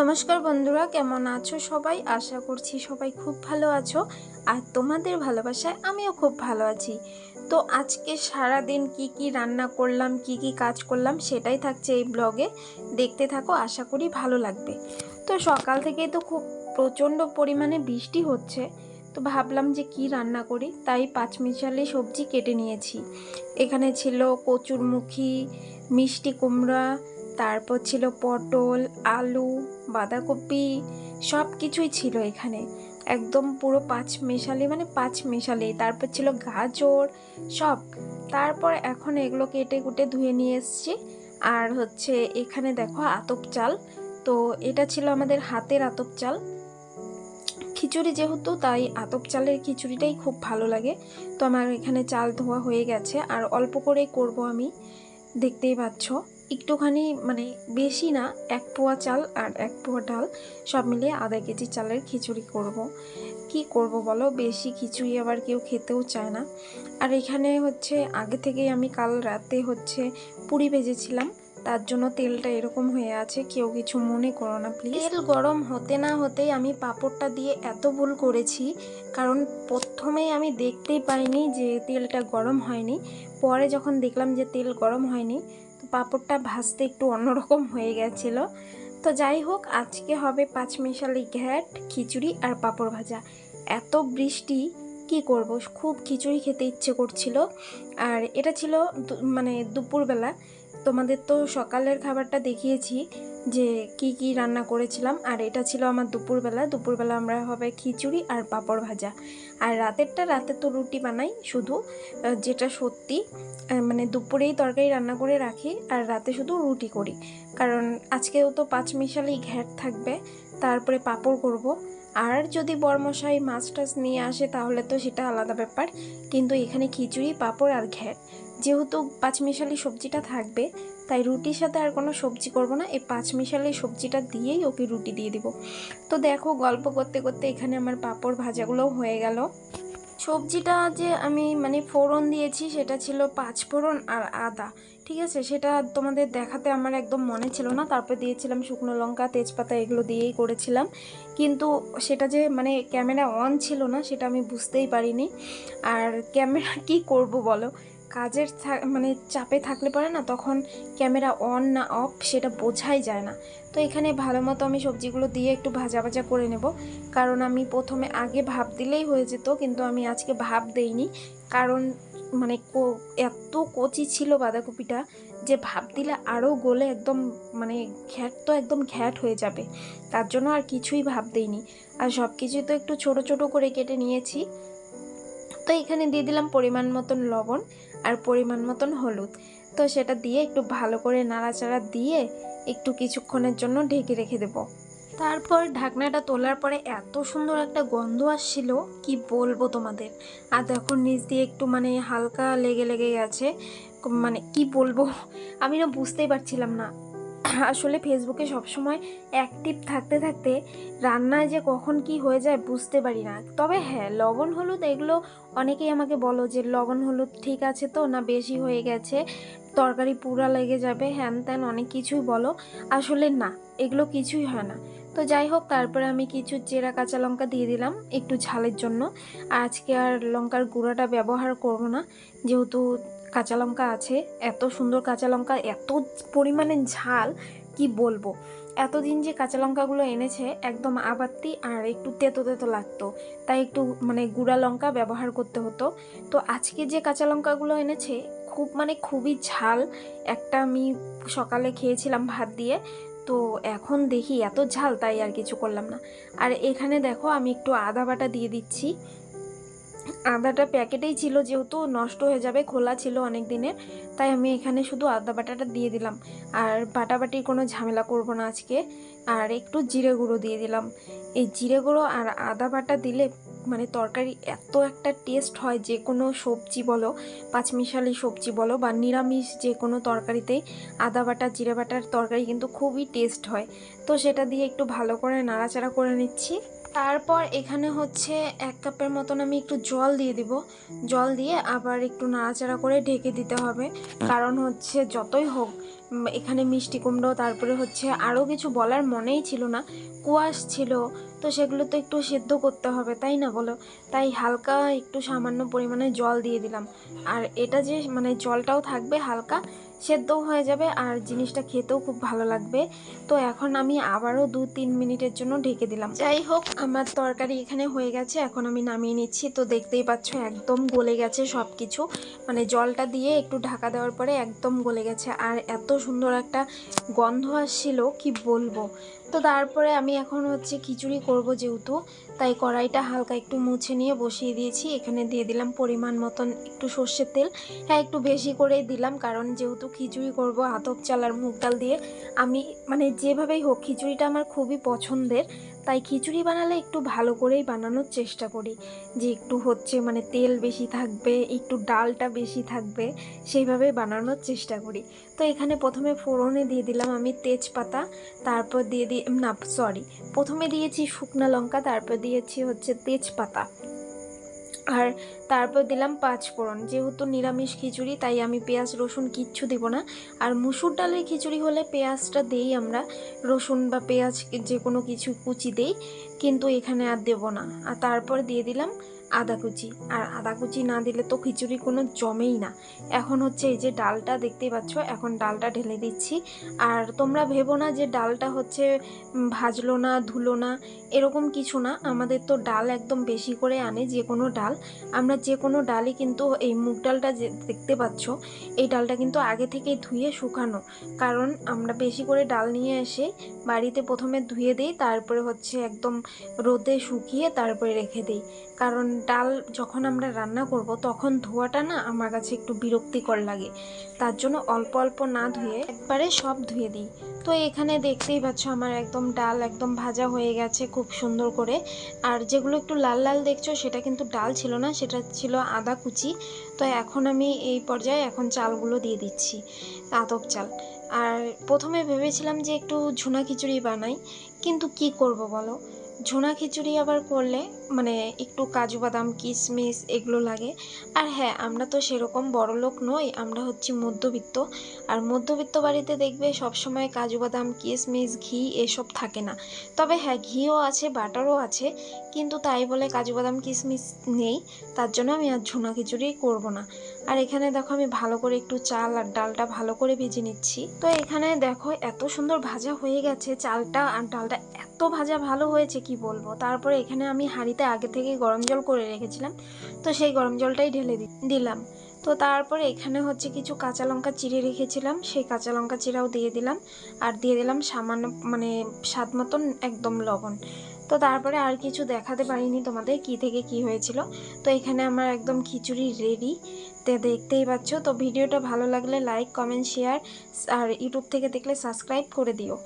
নমস্কার বন্ধুরা, কেমন আছো সবাই? আশা করছি সবাই খুব ভালো আছো আর তোমাদের ভালোবাসায় আমিও খুব ভালো আছি। তো আজকে সারা দিন কি কি রান্না করলাম, কি কি কাজ করলাম সেটাই থাকছে এই ব্লগে। দেখতে থাকো, আশা করি ভালো লাগবে। তো সকাল থেকে তো খুব প্রচণ্ড পরিমাণে বৃষ্টি হচ্ছে। তো ভাবলাম যে কি রান্না করি, তাই পাঁচমিশালি সবজি কেটে নিয়েছি। এখানে ছিল কচুরমুখী, মিষ্টি কুমড়া তারপর ছিল পটল, আলু, বাঁধাকপি সব কিছুই ছিল এখানে। একদম পুরো পাঁচ মেশালি মানে পাঁচ মেশালি। তারপর ছিল গাজর, সব। তারপর এখন এগুলো কেটে কুটে ধুয়ে নিয়ে এসেছি। আর হচ্ছে এখানে দেখো আতপ চাল। তো এটা ছিল আমাদের হাতের আতপ চাল। খিচুড়ি যেহেতু, তাই আতপ চালের খিচুড়িটাই খুব ভালো লাগে। তো আমার এখানে চাল ধোয়া হয়ে গেছে। আর অল্প করেই করব আমি। দেখতেই পাচ্ছ। একটুখানি মানে বেশি না, এক পোয়া চাল আর এক পোয়া ডাল সব মিলিয়ে আধা কেজি চালের খিচুড়ি করব। কি করব বলো? বেশি খিচুড়ি আবার কেউ খেতেও চায় না। আর এখানে হচ্ছে, আগে থেকেই আমি কাল রাতে হচ্ছে পুরি ভেজেছিলাম, তার জন্য তেলটা এরকম হয়ে আছে, কেউ কিছু মনে করো না প্লিজ তেল গরম হতে না হতেই আমি পাঁপড়টা দিয়ে এত ভুল করেছি, কারণ প্রথমেই আমি দেখতেই পাইনি যে তেলটা গরম হয়নি, পরে যখন দেখলাম যে তেল গরম হয়নি পাঁপড়টা ভাজতে একটু অন্যরকম হয়ে গেছিল। তো যাই হোক, আজকে হবে পাঁচমিশালি ঘ্যাট, খিচুড়ি আর পাঁপড় ভাজা। এত বৃষ্টি, কি করব? খুব খিচুড়ি খেতে ইচ্ছে করছিল। আর এটা ছিল মানে দুপুরবেলা। তোমাদের তো সকালের খাবারটা দেখিয়েছি। যে কি কি রান্না করেছিলাম, আর এটা ছিল আমার দুপুরবেলা। দুপুরবেলা আমরা হবে খিচুড়ি আর পাঁপড় ভাজা। আর রাতেরটা রাতে তো রুটি বানাই শুধু যেটা সত্যি মানে দুপুরেই তরকারি রান্না করে রাখি আর রাতে শুধু রুটি করি। কারণ আজকেও তো পাঁচ মিশালি ঘ্যাট থাকবে, তারপরে পাঁপড় করব। আর যদি বরমশাই মাছ টাছ নিয়ে আসে তাহলে তো সেটা আলাদা ব্যাপার। কিন্তু এখানে খিচুড়ি, পাঁপড় আর ঘ্যাট। যেহেতু পাঁচমিশালি সবজিটা থাকবে তাই রুটির সাথে আর কোনো সবজি করব না। এই পাঁচমিশালি সবজিটা দিয়েই ওকে রুটি দিয়ে দিব। তো দেখো, গল্প করতে করতে এখানে আমার পাঁপড় ভাজাগুলোও হয়ে গেল। সবজিটা যে আমি মানে ফোড়ন দিয়েছি, সেটা ছিল পাঁচ ফোড়ন আর আদা, ঠিক আছে? সেটা তোমাদের দেখাতে আমার একদম মনে ছিল না। তারপর দিয়েছিলাম শুকনো লঙ্কা, তেজপাতা, এগুলো দিয়েই করেছিলাম। কিন্তু সেটা যে মানে ক্যামেরা অন ছিল না, সেটা আমি বুঝতেই পারিনি। আর ক্যামেরা কি করব বলো? কাজের মানে চাপে থাকলে পরে না তখন ক্যামেরা অন না অফ সেটা বোঝাই যায় না। তো এখানে ভালো মতো আমি সবজিগুলো দিয়ে একটু ভাজা ভাজা করে নেব। কারণ আমি প্রথমে আগে ভাব দিলেই হয়ে যেত কিন্তু আমি আজকে ভাব দেইনি। কারণ মানে এত কচি ছিল বাঁধাকপিটা যে ভাব দিলে আরও গলে একদম মানে ঘ্যাট তো একদম ঘ্যাট হয়ে যাবে। তার জন্য আর কিছুই ভাব দেইনি। আর সব কিছুই তো একটু ছোট ছোট করে কেটে নিয়েছি। তো এখানে দিয়ে দিলাম পরিমাণ মতন লবণ। আর পরিমাণ মতন হলুদ। তো সেটা দিয়ে একটু ভালো করে নাড়াচাড়া দিয়ে একটু কিছুক্ষণের জন্য ঢেকে রেখে দেব। তারপর ঢাকনাটা তোলার পরে এত সুন্দর একটা গন্ধ আসছিল, কি বলব তোমাদের? আর দেখো নিচ দিয়ে একটু মানে হালকা লেগে লেগে গেছে মানে কি বলব? আমি না বুঝতেই পারছিলাম না। আসলে ফেসবুকে সবসময় অ্যাক্টিভ থাকতে থাকতে রান্নায় যে কখন কি হয়ে যায় বুঝতে পারি না। তবে হ্যাঁ লবণ, হলুদ এগুলো অনেকেই আমাকে বলো যে লবণ, হলুদ ঠিক আছে তো না বেশি হয়ে গেছে? তরকারি পুরা লেগে যাবে, হ্যান ত্যান অনেক কিছুই বলো। আসলে না, এগুলো কিছুই হয় না। তো যাই হোক, তারপরে আমি কিছু চেরা কাঁচা লঙ্কা দিয়ে দিলাম একটু ঝালের জন্য। আজকে আর লঙ্কার গুঁড়াটা ব্যবহার করব না, যেহেতু কাঁচা লঙ্কা আছে, এত সুন্দর কাঁচা লঙ্কা, এত পরিমাণে ঝাল, কি বলব? এতদিন যে কাঁচা লঙ্কাগুলো এনেছে, একদম আবাত্তি আর একটু তেতো তেতো লাগতো। তাই একটু মানে গুঁড়া লঙ্কা ব্যবহার করতে হতো। তো আজকে যে কাঁচা লঙ্কাগুলো এনেছে, খুব মানে খুবই ঝাল। একটা আমি সকালে খেয়েছিলাম ভাত দিয়ে তো এখন দেখি এত ঝাল তাই আর কিছু করলাম না। আর এখানে দেখো আমি একটু আদা বাটা দিয়ে দিচ্ছি। আদাটা প্যাকেটেই ছিল, যেহেতু নষ্ট হয়ে যাবে, খোলা ছিল অনেক দিনের তাই আমি এখানে শুধু আদা বাটাটা দিয়ে দিলাম। আর বাটাবাটির কোনো ঝামেলা করব না আজকে। আর একটু জিরে গুঁড়ো দিয়ে দিলাম। এই জিরে গুঁড়ো আর আদা বাটা দিলে মানে তরকারি এত একটা টেস্ট হয় যে কোনো সবজি বলো, পাঁচমিশালি সবজি বলো বা নিরামিষ যে কোনো তরকারিতেই আদা বাটা, জিরে বাটার তরকারি কিন্তু খুবই টেস্ট হয়। তো সেটা দিয়ে একটু ভালো করে নাড়াচাড়া করে নিচ্ছি। তারপর এখানে হচ্ছে এক কাপের মতন আমি একটু জল দিয়ে দিব। জল দিয়ে আবার একটু নাড়াচাড়া করে ঢেকে দিতে হবে। কারণ হচ্ছে যতই হোক এখানে মিষ্টি কুমড়ো, তারপরে হচ্ছে আরও কিছু বলার মনেই ছিল না। কুয়াশ ছিল তো সেগুলো তো একটু সেদ্ধ করতে হবে, তাই না বলো? তাই হালকা একটু সামান্য পরিমাণে জল দিয়ে দিলাম। আর এটা যে মানে জলটাও থাকবে হালকা সেদ্ধও হয়ে যাবে আর জিনিসটা খেতেও খুব ভালো লাগবে। তো এখন আমি আবারও দু তিন মিনিটের জন্য ঢেকে দিলাম। যাই হোক, আমার তরকারি এখানে হয়ে গেছে, এখন আমি নামিয়ে নিচ্ছি। তো দেখতেই পাচ্ছ একদম গলে গেছে সব কিছু মানে জলটা দিয়ে একটু ঢাকা দেওয়ার পরে একদম গলে গেছে। আর এত সুন্দর একটা গন্ধ আসছিল, কি বলব? তো তারপরে আমি এখন হচ্ছে খিচুড়ি করব যেহেতু। তাই কড়াইটা হালকা একটু মুছে নিয়ে বসিয়ে দিয়েছি। এখানে দিয়ে দিলাম পরিমাণ মতন একটু সর্ষের তেল। হ্যাঁ একটু বেশি করেই দিলাম, কারণ যেহেতু খিচুড়ি করব, আতপ চালার মুগ ডাল দিয়ে। আমি মানে যেভাবেই হোক, খিচুড়িটা আমার খুবই পছন্দের। তাই খিচুড়ি বানালে একটু ভালো করেই বানানোর চেষ্টা করি। যে একটু হচ্ছে মানে তেল বেশি থাকবে, একটু ডালটা বেশি থাকবে সেইভাবে বানানোর চেষ্টা করি। তো এখানে প্রথমে ফোড়নে দিয়ে দিলাম আমি তেজপাতা, তারপর দিয়ে দিই না সরি প্রথমে দিয়েছি শুকনা লঙ্কা, তারপর দিয়েছি হচ্ছে তেজপাতা। আর তারপর দিলাম পাঁচ ফোড়ন। যেহেতু নিরামিষ খিচুড়ি, তাই আমি পেঁয়াজ, রসুন কিচ্ছু দেব না। আর মুসুর ডালের খিচুড়ি হলে পেঁয়াজটা দেই আমরা। রসুন বা পেঁয়াজ যে কোনো কিছু কুচি দেই, কিন্তু এখানে আর দেব না। আর তারপর দিয়ে দিলাম আদা কুচি। আর আদা কুচি না দিলে তো খিচুড়ি কোনো জমেই না। এখন হচ্ছে এই যে ডালটা দেখতেই পাচ্ছ, এখন ডালটা ঢেলে দিচ্ছি। আর তোমরা ভেবো না যে ডালটা হচ্ছে ভাজলো না, ধুলো না, এরকম কিছু না। আমাদের তো ডাল একদম বেশি করে আনে যে কোনো ডাল। আমরা যে কোনো ডালই কিন্তু এই মুগ ডালটা যে দেখতে পাচ্ছ, এই ডালটা কিন্তু আগে থেকেই ধুয়ে শুকানো। কারণ আমরা বেশি করে ডাল নিয়ে এসে বাড়িতে প্রথমে ধুয়ে দিই, তারপরে হচ্ছে একদম রোদে শুকিয়ে তারপরে রেখে দিই। কারণ ডাল যখন আমরা রান্না করব তখন ধোয়াটা না আমার কাছে একটু বিরক্তিকর লাগে। তার জন্য অল্প অল্প না ধুয়ে একবারে সব ধুয়ে দিই। তো এখানে দেখতেই পাচ্ছ আমার একদম ডাল একদম ভাজা হয়ে গেছে খুব সুন্দর করে। আর যেগুলো একটু লাল লাল দেখছ সেটা কিন্তু ডাল ছিল না সেটা ছিল আদা কুচি। তো এখন আমি এই পর্যায়ে এখন চালগুলো দিয়ে দিচ্ছি আতপ চাল। আর প্রথমে ভেবেছিলাম যে একটু ঝুনা খিচুড়ি বানাই কিন্তু কি করব বলো? ঝুনা খিচুড়ি আবার করলে মানে একটু কাজু বাদাম কিশমিশ এগুলো লাগে। আর হ্যাঁ আমরা তো সেরকম বড় লোক নই, আমরা হচ্ছি মধ্যবিত্ত। আর মধ্যবিত্ত বাড়িতে দেখবে সবসময় কাজু বাদাম কিশমিশ ঘি এসব থাকে না। তবে হ্যাঁ ঘিও আছে, বাটারও আছে, কিন্তু তাই বলে কাজু বাদাম কিশমিশ নেই, তার জন্য আমি আর ঝুনা খিচুড়ি করব না। আর এখানে দেখো আমি ভালো করে একটু চাল আর ডালটা ভালো করে ভেজে নিচ্ছি। তো এখানে দেখো এত সুন্দর ভাজা হয়ে গেছে চালটা আর ডালটা এত ভাজা ভালো হয়েছে কি বলব? তারপরে এখানে আমি হাঁড়িতে আগে থেকে গরম জল করে রেখেছিলাম। তো সেই গরম জলটাই ঢেলে দিলাম। তো তারপরে এখানে হচ্ছে কিছু কাঁচা লঙ্কা চিড়ে রেখেছিলাম। সেই কাঁচা লঙ্কা চিরাও দিয়ে দিলাম। আর দিয়ে দিলাম সামান্য মানে স্বাদ মতন একদম লবণ। তো তারপরে আর কিছু দেখাতে পারিনি তোমাদের কি থেকে কি হয়েছিল। তো এখানে আমার একদম খিচুড়ি রেডি তে দেখতেই পাচ্ছ। তো ভিডিওটা ভালো লাগলে লাইক কমেন্ট শেয়ার আর ইউটিউব থেকে দেখলে সাবস্ক্রাইব করে দিও।